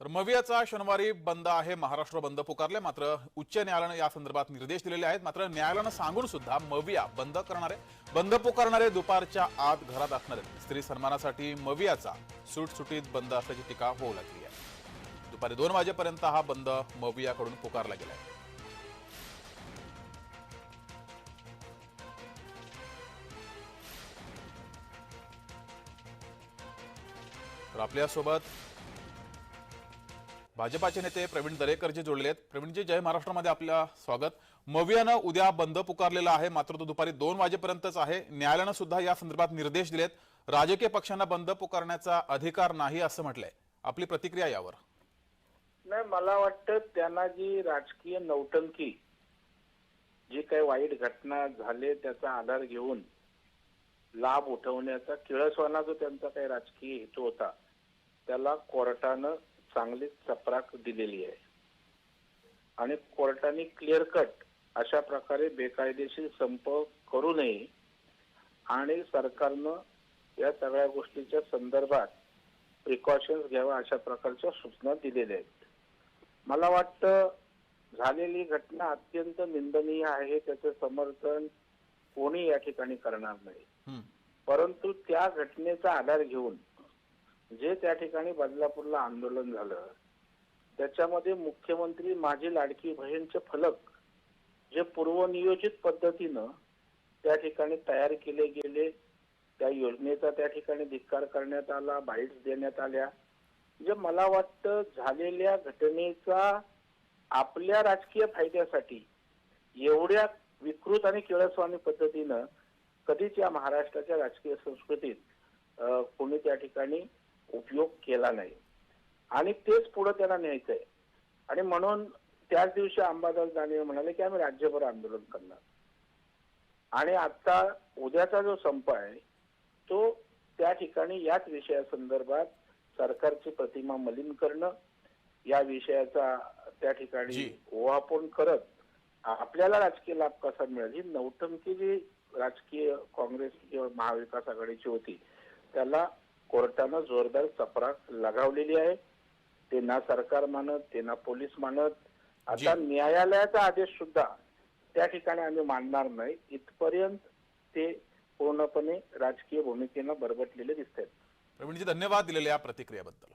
तर मवियाचा शनिवारी बंद आहे महाराष्ट्र बंद पुकारले. मात्र उच्च न्यायालयानं या संदर्भात निर्देश दिलेले आहेत. मात्र न्यायालयानं सांगून सुद्धा मविया बंद करणारे बंद पुकारणारे दुपारच्या आत घरात असणारे स्त्री सन्मानासाठी मवियाचा सुटसुटीत बंद असल्याची टीका होऊ लागली आहे. दुपारी दोन वाजेपर्यंत हा बंद मवियाकडून पुकारला गेला आहे. तर आपल्यासोबत भाजपाचे नेते प्रवीण दरेकर जे जोडले आहेत. प्रवीणजी जय महाराष्ट्रामध्ये आपलं स्वागत. मवियानं उद्या बंद पुकारलेला आहे. मात्र तो दुपारी दोन वाजेपर्यंतच आहे. न्यायालयानं सुद्धा या संदर्भात निर्देश दिलेत. राजकीय पक्षांना बंद पुकारण्याचा अधिकार नाही असं म्हटलंय. आपली प्रतिक्रिया यावर. नाही मला वाटतं त्यांना जी राजकीय नौटंकी जी काही वाईट घटना झाले त्याचा आधार घेऊन लाभ उठवण्याचा किळसवाना जो त्यांचा काही राजकीय हेतू होता त्याला कोर्टानं चांगलीच चपराक दिलेली आहे. आणि कोर्टाने क्लिअर कट अशा प्रकारे बेकायदेशीर संप करू नये आणि सरकारनं या सगळ्या गोष्टीच्या संदर्भात प्रिकॉशन्स घ्यावा अशा प्रकारच्या सूचना दिलेल्या आहेत. मला वाटतं झालेली घटना अत्यंत निंदनीय आहे त्याचं समर्थन कोणी या ठिकाणी करणार नाही. परंतु त्या घटनेचा आधार घेऊन जे त्या ठिकाणी बदलापूरला आंदोलन झालं त्याच्यामध्ये मुख्यमंत्री माझी लाडकी बहीणचे फलक जे पूर्वनियोजित पद्धतीनं त्या ठिकाणी तयार केले गेले त्या योजनेचा त्या ठिकाणी धिक्कार करण्यात आला बाईट्स देण्यात आल्या. म्हणजे मला वाटतं झालेल्या घटनेचा आपल्या राजकीय फायद्यासाठी एवढ्या विकृत आणि किळसवाणी पद्धतीनं कधीच या महाराष्ट्राच्या राजकीय संस्कृतीत कोणी त्या ठिकाणी उपयोग केला नाही. आणि तेच पुढे त्यांना न्यायचंय. आणि म्हणून त्याच दिवशी अंबादास दानवे म्हणाले की आम्ही राज्यभर आंदोलन करणार. आणि आता उद्याचा जो संप आहे तो त्या ठिकाणी याच विषयासंदर्भात सरकारची प्रतिमा मलिन करणं या विषयाचा त्या ठिकाणी. ओहापोन करत आपल्याला राजकीय लाभ कसा मिळेल? ही नौटंकी जी राजकीय काँग्रेस किंवा महाविकास आघाडीची होती त्याला कोर्टानं जोरदार चपराक लगावलेली आहे. ते ना सरकार मानत ते ना पोलीस मानत. आता. न्यायालयाचा आदेश सुद्धा त्या ठिकाणी आम्ही मानणार नाही. इथपर्यंत ते पूर्णपणे राजकीय भूमिकेनं बरबटलेले दिसत आहेत प्रवीणजी धन्यवाद दिलेल्या प्रतिक्रियेबद्दल.